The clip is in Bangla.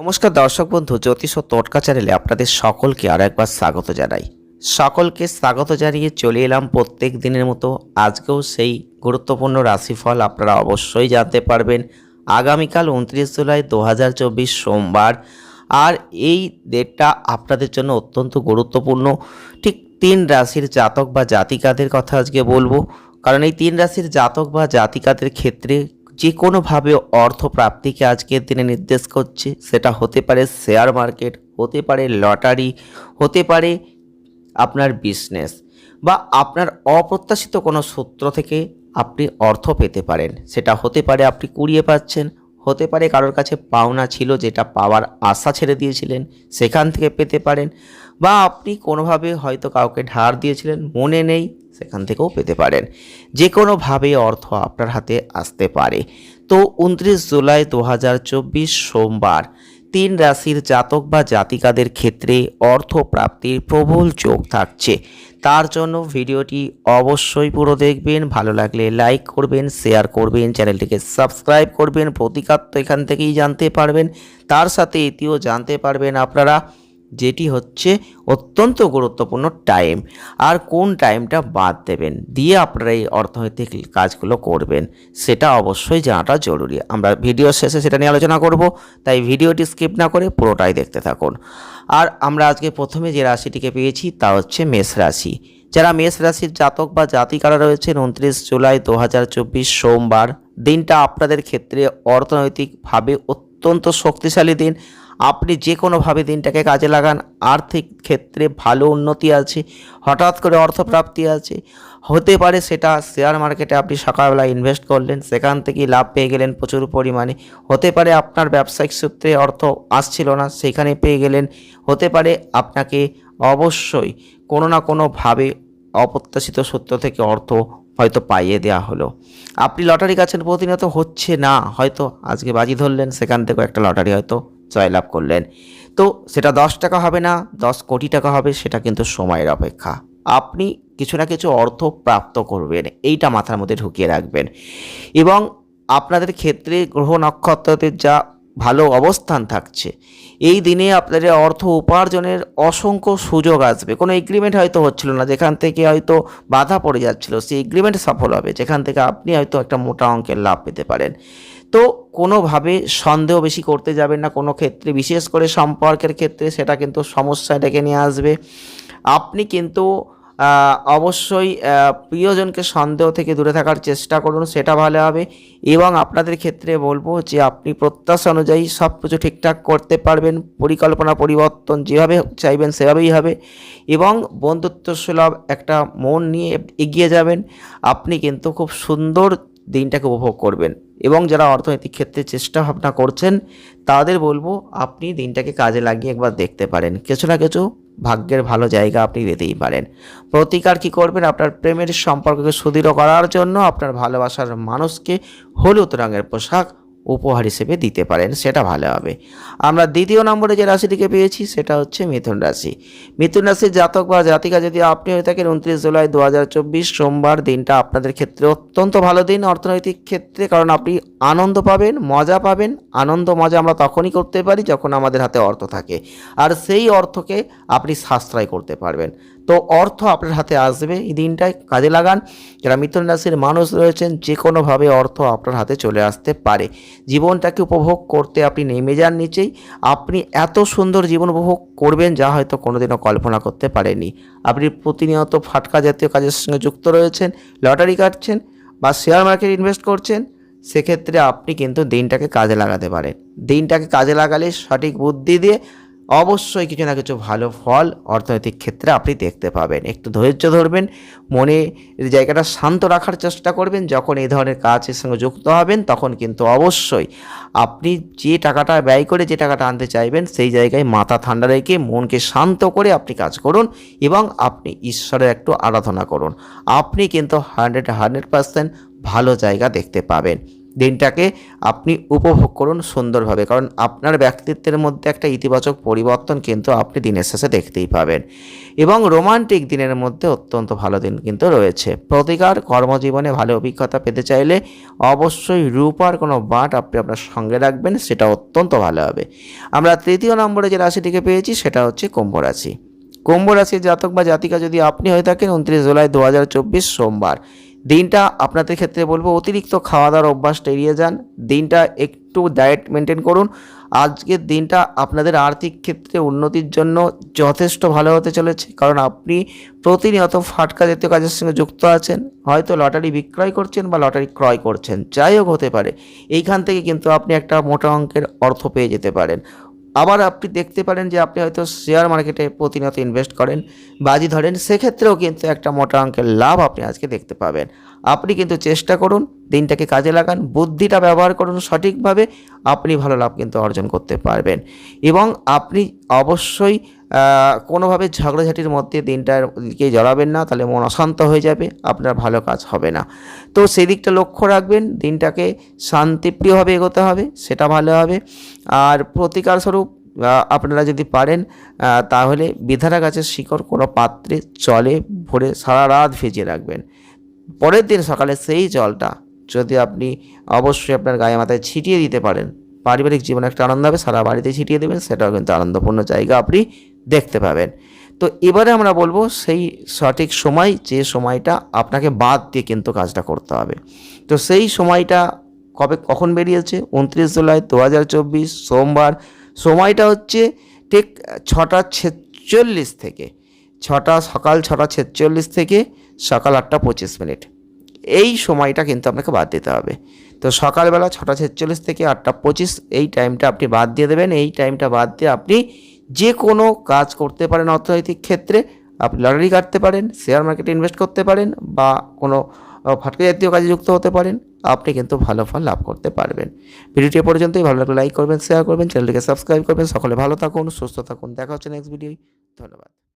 নমস্কার দর্শক বন্ধু, জ্যোতিষ ও টোটকা চ্যানেলে আপনাদের সকলকে আর একবার স্বাগত জানাই। সকলকে স্বাগত জানিয়ে চলে এলাম প্রত্যেক দিনের মতো। আজকেও সেই গুরুত্বপূর্ণ রাশিফল আপনারা অবশ্যই জানতে পারবেন। আগামীকাল উনত্রিশ জুলাই দু হাজার চব্বিশ সোমবার। আর এই ডেটটা আপনাদের জন্য অত্যন্ত গুরুত্বপূর্ণ। ঠিক তিন রাশির জাতক বা জাতিকাদের কথা আজকে বলব। কারণ এই তিন রাশির জাতক বা জাতিকাদের ক্ষেত্রে যে কোনোভাবে অর্থ প্রাপ্তিকে আজকের দিনে নির্দেশ করছে। সেটা হতে পারে শেয়ার মার্কেট, হতে পারে লটারি, হতে পারে আপনার বিজনেস বা আপনার অপ্রত্যাশিত কোনো সূত্র থেকে আপনি অর্থ পেতে পারেন। সেটা হতে পারে আপনি কুড়িয়ে পাচ্ছেন, হতে পারে কারোর কাছে পাওনা ছিল যেটা পাওয়ার আশা ছেড়ে দিয়েছিলেন, সেখান থেকে পেতে পারেন। বা আপনি কোনোভাবে হয়তো কাউকে ধার দিয়েছিলেন, মনে নেই, সেখান থেকেও পেতে পারেন। যে কোনোভাবে অর্থ আপনার হাতে আসতে পারে। তো উনত্রিশ জুলাই দু হাজার চব্বিশ সোমবার, তিন রাশির জাতক বা জাতিকাদের ক্ষেত্রে অর্থ প্রাপ্তির প্রবল যোগ থাকছে। তার জন্য ভিডিওটি অবশ্যই পুরো দেখবেন, ভালো লাগলে লাইক করবেন, শেয়ার করবেন, চ্যানেলটিকে সাবস্ক্রাইব করবেন, প্রতিকার তো এখান থেকেই জানতে পারবেন। তার সাথে এটিও জানতে পারবেন আপনারা যেটি হচ্ছে অত্যন্ত গুরুত্বপূর্ণ টাইম। আর কোন টাইমটা বাদ দেবেন? দিয়ে আপনারা এই অর্থনৈতিক কাজগুলো করবেন। সেটা অবশ্যই জানাটা জরুরি। আমরা ভিডিও শেষে সেটা নিয়ে আলোচনা করব। তাই ভিডিওটি স্কিপ না করে পুরোটাই দেখতে থাকুন। আর আমরা আজকে প্রথমে যে রাশিটিকে পেয়েছি তা হচ্ছে মেষ রাশি। যারা মেষ রাশির জাতক বা জাতিকারা রয়েছেন, উনত্রিশ জুলাই দু হাজার চব্বিশ সোমবার, দিনটা আপনাদের ক্ষেত্রে অর্থনৈতিকভাবে অত্যন্ত শক্তিশালী দিন। আপনি যে কোনোভাবে দিনটাকে কাজে লাগান। আর্থিক ক্ষেত্রে ভালো উন্নতি আছে, হঠাৎ করে অর্থপ্রাপ্তি আছে। হতে পারে সেটা শেয়ার মার্কেটে আপনি সকালবেলা ইনভেস্ট করলেন, সেখান থেকেই লাভ পেয়ে গেলেন প্রচুর পরিমাণে। হতে পারে আপনার ব্যবসায়িক সূত্রে অর্থ আসছিল না, সেখানে পেয়ে গেলেন। হতে পারে আপনাকে অবশ্যই কোনো না কোনোভাবে অপ্রত্যাশিত সূত্র থেকে অর্থ হয়তো পাইয়ে দেওয়া হলো। আপনি লটারি কাছেন প্রতিনিয়ত হচ্ছে না, হয়তো আজকে বাজি ধরলেন, সেখান থেকেও একটা লটারি হয়তো জয়লাভ করলেন। তো সেটা দশ টাকা হবে না, দশ কোটি টাকা হবে, সেটা কিন্তু সময়ের অপেক্ষা। আপনি কিছু না কিছু অর্থ প্রাপ্ত করবেন, এইটা মাথার মধ্যে ঢুকিয়ে রাখবেন। এবং আপনাদের ক্ষেত্রে গ্রহ নক্ষত্রদের যা ভালো অবস্থান থাকছে। এই দিনে আপনাদের অর্থ উপার্জনের অসংখ্য সুযোগ আসবে। কোনো এগ্রিমেন্ট হয়তো হচ্ছিল না, যেখান থেকে হয়তো বাধা পড়ে যাচ্ছিল, সেই এগ্রিমেন্ট সফল হবে, যেখান থেকে আপনি হয়তো একটা মোটা অঙ্কের লাভ পেতে পারেন। তো কোনোভাবে সন্দেহ বেশি করতে যাবেন না, কোনো ক্ষেত্রে, বিশেষ করে সম্পর্কের ক্ষেত্রে সেটা কিন্তু সমস্যা ডেকে নিয়ে আসবে। আপনি কিন্তু অবশ্যই প্রিয়জনকে সন্দেহ থেকে দূরে থাকার চেষ্টা করুন, সেটা ভালো হবে। এবং আপনাদের ক্ষেত্রে বলব যে, আপনি প্রত্যাশা অনুযায়ী সব কিছু ঠিকঠাক করতে পারবেন, পরিকল্পনা, পরিবর্তন যেভাবে চাইবেন সেভাবেই হবে। এবং বন্ধুত্ব সুলভ একটা মন নিয়ে এগিয়ে যাবেন। আপনি কিন্তু খুব সুন্দর দিনটাকে উপভোগ করবেন। এবং যারা অর্থনৈতিক ক্ষেত্রে চেষ্টা ভাবনা করছেন, তাদের বলব আপনি দিনটাকে কাজে লাগিয়ে একবার দেখতে পারেন। কিছু না কিছু ভাগ্যের ভালো জায়গা আপনি পেতেই পারেন। প্রতিকার কি করবেন? আপনার প্রেমের সম্পর্ককে সুদৃঢ় করার জন্য আপনার ভালোবাসার মানুষকে হলুদ রঙের পোশাক উপহার হিসেবে দিতে পারেন, সেটা ভালো হবে। আমরা দ্বিতীয় নম্বরে যে রাশিটিকে পেয়েছি, সেটা হচ্ছে মিথুন রাশি। মিথুন রাশির জাতক বা জাতিকা যদি আপনি হয়ে থাকেন, উনত্রিশ জুলাই দু হাজার চব্বিশ সোমবার দিনটা আপনাদের ক্ষেত্রে অত্যন্ত ভালো দিন অর্থনৈতিক ক্ষেত্রে, কারণ আপনি আনন্দ পাবেন, মজা পাবেন, আনন্দ, মজা আমরা তখনই করতে পারি যখন আমাদের হাতে অর্থ থাকে। আর সেই অর্থকে আপনি সাশ্রয় করতে পারবেন। তো অর্থ আপনার হাতে আসবে। এই দিনটায় কাজে লাগান। যারা মিথুন রাশির মানুষ রয়েছেন যে কোনোভাবে অর্থ আপনার হাতে চলে আসতে পারে। জীবনটাকে উপভোগ করতে আপনি নেমে যান নিচেই। আপনি এত সুন্দর জীবন উপভোগ করবেন যা হয়তো কোনোদিনও কল্পনা করতে পারেনি আপনি প্রতিনিয়ত ফাটকা জাতীয় কাজের সঙ্গে যুক্ত রয়েছেন, লটারি কাটছেন বা শেয়ার মার্কেট ইনভেস্ট করছেন, সেক্ষেত্রে আপনি কিন্তু দিনটাকে কাজে লাগাতে পারেন। দিনটাকে কাজে লাগালে সঠিক বুদ্ধি দিয়ে অবশ্যই কিছু না কিছু ভালো ফল অর্থনৈতিক ক্ষেত্রে আপনি দেখতে পাবেন। একটু ধৈর্য ধরবেন, মনে জায়গাটা শান্ত রাখার চেষ্টা করবেন। যখন এই ধরনের কাজের সঙ্গে যুক্ত হবেন, তখন কিন্তু অবশ্যই আপনি যে টাকাটা ব্যয় করে যে টাকাটা আনতে চাইবেন, সেই জায়গায় মাথা ঠান্ডা রেখে মনকে শান্ত করে আপনি কাজ করুন এবং আপনি ঈশ্বরের একটু আরাধনা করুন। আপনি কিন্তু হান্ড্রেড হান্ড্রেড পার্সেন্ট ভালো জায়গা দেখতে পাবেন। দিনটাকে আপনি উপভোগ করুন সুন্দরভাবে। কারণ আপনার ব্যক্তিত্বের মধ্যে একটা ইতিবাচক পরিবর্তন কিন্তু আপনি দিনের শেষে দেখতেই পাবেন। এবং রোমান্টিক দিনের মধ্যে অত্যন্ত ভালো দিন কিন্তু রয়েছে। প্রতিকার, কর্মজীবনে ভালো অভিজ্ঞতা পেতে চাইলে অবশ্যই রূপার কোনো বাট আপনি আপনার সঙ্গে রাখবেন, সেটা অত্যন্ত ভালো হবে। আমরা তৃতীয় নম্বরে যে রাশিটিকে পেয়েছি, সেটা হচ্ছে কুম্ভ রাশি। কুম্ভ রাশির জাতক বা জাতিকা যদি আপনি হয়ে থাকেন, উনত্রিশ জুলাই দু হাজার চব্বিশ সোমবার। দিনটা আপনাদের ক্ষেত্রে বলব অতিরিক্ত খাওয়া দাওয়ার অভ্যাসটা এড়িয়ে যান। দিনটা একটু ডায়েট মেনটেন করুন। আজকের দিনটা আপনাদের আর্থিক ক্ষেত্রে উন্নতির জন্য যথেষ্ট ভালো হতে চলেছে। কারণ আপনি প্রতিনিয়ত ফাটকা জাতীয় কাজের সঙ্গে যুক্ত আছেন। হয়তো লটারি বিক্রয় করছেন বা লটারি ক্রয় করছেন। যাই হোক হতে পারে। এইখান থেকে কিন্তু আপনি একটা মোটা অঙ্কের অর্থ পেয়ে যেতে পারেন। আবার আপনি দেখতে পারেন যে আপনি হয়তো শেয়ার মার্কেটে প্রতিনিয়ত ইনভেস্ট করেন। বাজি ধরেন, সেক্ষেত্রেও কিন্তু একটা মোটা অঙ্কের লাভ আপনি আজকে দেখতে পাবেন। আপনি কিন্তু চেষ্টা করুন, দিনটাকে কাজে লাগান, বুদ্ধিটা ব্যবহার করুন সঠিকভাবে, আপনি ভালো লাভ কিন্তু অর্জন করতে পারবেন। এবং আপনি অবশ্যই কোনোভাবে ঝগড়াঝাটির মধ্যে দিনটার দিকে জড়াবেন না, তাহলে মন অশান্ত হয়ে যাবে, আপনার ভালো কাজ হবে না। তো সেই দিকটা লক্ষ্য রাখবেন, দিনটাকে শান্তিপ্রিয়ভাবে এগোতে হবে, সেটা ভালো হবে। আর প্রতিকার স্বরূপ আপনারা যদি পারেন তাহলে বিধারা গাছের শিকড় কোনো পাত্রে জলে ভরে সারা রাত ভিজিয়ে রাখবেন। পরের দিন সকালে সেই জলটা যদি আপনি অবশ্যই আপনার গায়ে মাথায় ছিটিয়ে দিতে পারেন, পারিবারিক জীবনে একটা আনন্দ হবে, সারা বাড়িতে ছিটিয়ে দেবেন, সেটাও কিন্তু আনন্দপূর্ণ জায়গা আপনি দেখতে পাবেন। তো এবারে আমরা বলব সেই সঠিক সময়, যে সময়টা আপনাকে বাদ দিয়ে কিন্তু কাজটা করতে হবে। তো সেই সময়টা কবে, কখন বেরিয়েছে? উনত্রিশ জুলাই দু হাজার চব্বিশ, সোমবার। সময়টা হচ্ছে ঠিক ছটা ছেচল্লিশ থেকে, ছটা সকাল ছটা ছেচল্লিশ থেকে সকাল আটটা পঁচিশ মিনিট। এই সময়টা কিন্তু আপনাকে বাদ দিতে হবে। তো সকালবেলা ছটা ছেচল্লিশ থেকে আটটা পঁচিশ এই টাইমটা আপনি বাদ দিয়ে দেবেন। এই টাইমটা বাদ দিয়ে আপনি যে কোনো কাজ করতে পারেন অর্থনৈতিক ক্ষেত্রে, আপনি লটারি কাটতে পারেন শেয়ার মার্কেটে ইনভেস্ট করতে পারেন বা কোনো ফাটকা জাতীয় কাজে যুক্ত হতে পারেন, আপনি কিন্তু ভালো ফল লাভ করতে পারবেন। ভিডিওটি পর্যন্তই। ভালো লাগলে লাইক করবেন শেয়ার করবেন, চ্যানেলটিকে সাবস্ক্রাইব করবেন। সকলে ভালো থাকুন, সুস্থ থাকুন। দেখা হচ্ছে নেক্সট ভিডিও ধন্যবাদ।